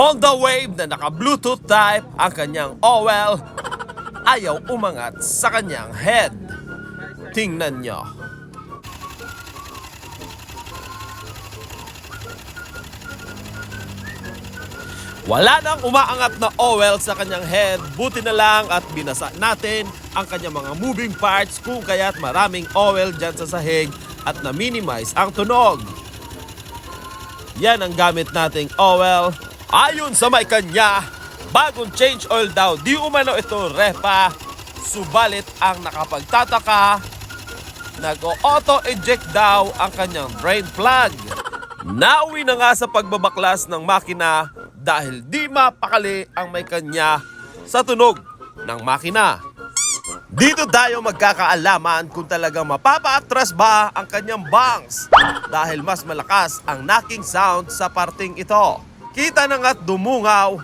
Honda Wave na naka-Bluetooth type ang kanyang OL ayaw umangat sa kanyang head. Tingnan nyo. Wala nang umaangat na OL sa kanyang head, buti na lang at binasa natin ang kanyang mga moving parts kung kaya't maraming OL dyan sa sahig at na-minimize ang tunog. Yan ang gamit nating OL. Ayon sa may kanya, bagong change oil daw, di umano ito repa. Subalit ang nakapagtataka, nag-auto-eject daw ang kanyang drain plug. Nauwi na nga sa pagbabaklas ng makina dahil di mapakali ang may kanya sa tunog ng makina. Dito tayo magkakaalaman kung talagang mapapaatras ba ang kanyang bangs dahil mas malakas ang knocking sound sa parting ito. Kita na nga't dumungaw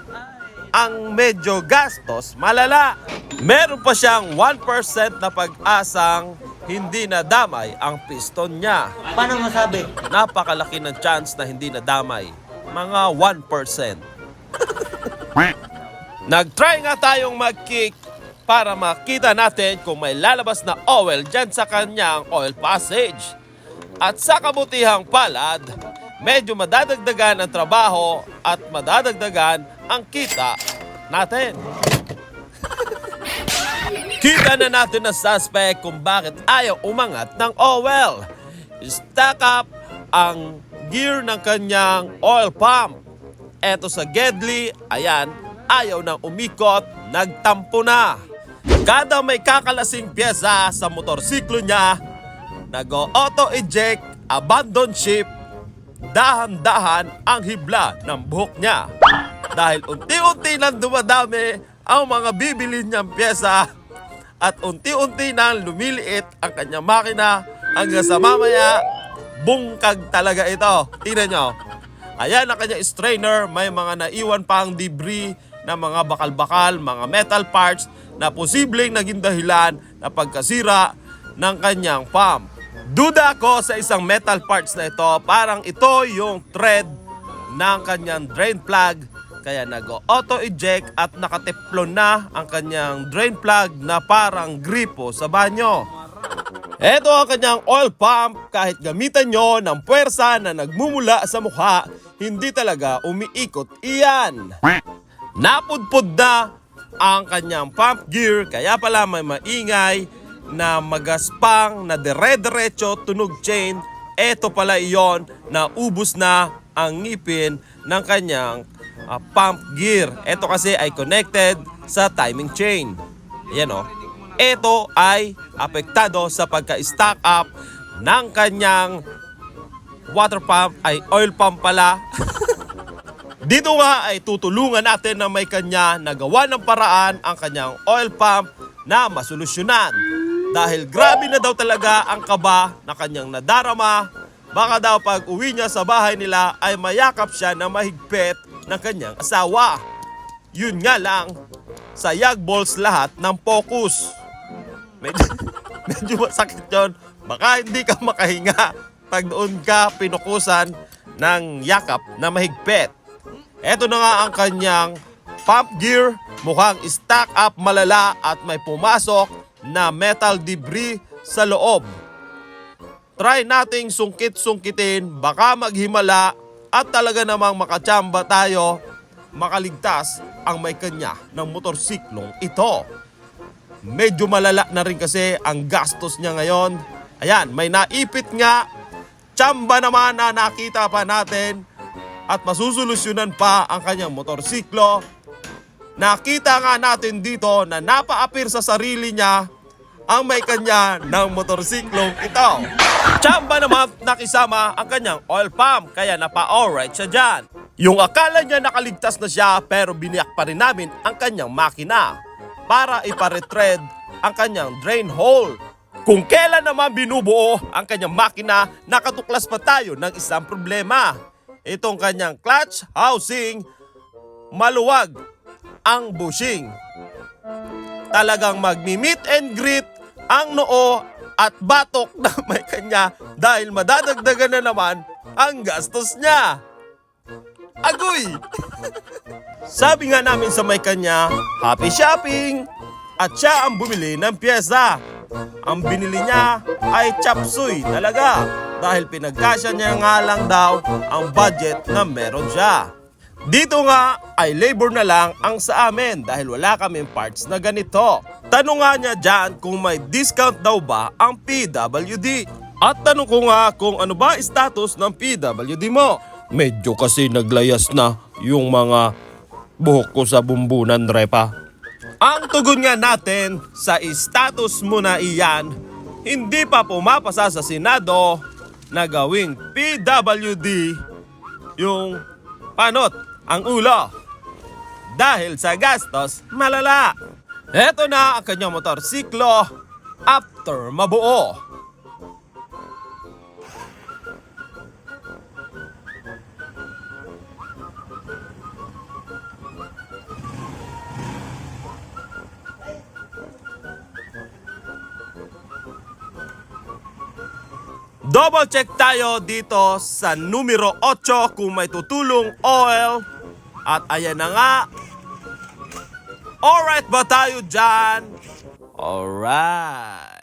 ang medyo gastos malala. Meron pa siyang 1% na pag-asang hindi nadamay ang piston niya. Paano masabi? Napakalaki ng chance na hindi nadamay. Mga 1%. Nag-try nga tayong mag-kick para makita natin kung may lalabas na oil dyan sa kanyang oil passage. At sa kabutihang palad, medyo madadagdagan ang trabaho at madadagdagan ang kita natin. Kita na natin na suspect kung bakit ayaw umangat ng oil. Stack up ang gear ng kanyang oil pump. Eto sa Gedli, ayan, ayaw nang umikot, nagtampo na. Kada may kakalasing pyesa sa motorsiklo niya, nag-auto-eject, abandon ship, dahan-dahan ang hibla ng buhok niya. Dahil unti-unti nang dumadami ang mga bibili niyang pyesa at unti-unti nang lumiliit ang kanyang makina hanggang sa mamaya, bungkag talaga ito. Tingnan nyo. Ayan ang kanyang strainer, may mga naiwan pang debris na mga bakal-bakal, mga metal parts na posibleng naging dahilan na pagkasira ng kanyang pump. Duda ko sa isang metal parts na ito, parang ito yung thread ng kanyang drain plug kaya nag-auto-eject at nakateflon na ang kanyang drain plug na parang gripo sa banyo. Ito ang kanyang oil pump kahit gamitan nyo ng puwersa na nagmumula sa mukha, hindi talaga umiikot iyan. Napudpud na ang kanyang pump gear kaya pala may maingay na magaspang na dire-diretso tunog chain. Ito pala iyon na ubus na ang ngipin ng kanyang ah, pump gear. Ito kasi ay connected sa timing chain. Ayan o. Ito ay apektado sa pagka-stack up ng kanyang water pump ay oil pump pala. Dito nga ay tutulungan natin na may kanya nagawa ng paraan ang kanyang oil pump na masolusyonan. Dahil grabe na daw talaga ang kaba na kanyang nadarama, baka daw pag uwi niya sa bahay nila ay mayakap siya na mahigpit ng kanyang asawa. Yun nga lang, sayag balls lahat ng focus. Medyo, medyo masakit yun. Baka hindi ka makahinga pag doon ka pinukusan ng yakap na mahigpit. Ito na nga ang kanyang pump gear. Mukhang stack up malala at may pumasok na metal debris sa loob. Try nating sungkit-sungkitin, baka maghimala at talaga namang makachamba tayo, makaligtas ang may kanya ng motorsiklong ito. Medyo malala na rin kasi ang gastos niya ngayon. Ayan, may naipit nga. Tsamba naman na nakita pa natin at masusolusyonan pa ang kanyang motorsiklo. Nakita nga natin dito na napaapir sa sarili niya ang may kanya ng motorsiklong ito. Tsamba naman nakisama ang kanyang oil pump kaya napa-alright siya dyan. Yung akala niya nakaligtas na siya pero biniyak pa rin namin ang kanyang makina para iparetread ang kanyang drain hole. Kung kailan naman binubuo ang kanyang makina, nakatuklas pa tayo ng isang problema. Itong kanyang clutch housing, maluwag ang bushing. Talagang magmi-meet and greet ang noo at batok na may kanya dahil madadagdagan na naman ang gastos niya. Agoy! Sabi nga namin sa may kanya, happy shopping! At siya ang bumili ng pyesa. Ang binili niya ay chapsuy talaga dahil pinagkasya niya nga lang daw ang budget na meron siya. Dito nga ay labor na lang ang sa amin dahil wala kaming parts na ganito. Tanong nga niya dyan kung may discount daw ba ang PWD. At tanong ko nga kung ano ba status ng PWD mo. Medyo kasi naglayas na yung mga buhok ko sa bumbunan, Repa. Ang tugon nga natin sa status mo na iyan, hindi pa pumapasa sa Senado na gawing PWD yung panot, ang ulo. Dahil sa gastos, malala. Heto na ang kanyang motorsiklo after mabuo. Double check tayo dito sa numero 8 kung may tutulong oil. At ayan na nga. Alright ba tayo dyan? Alright.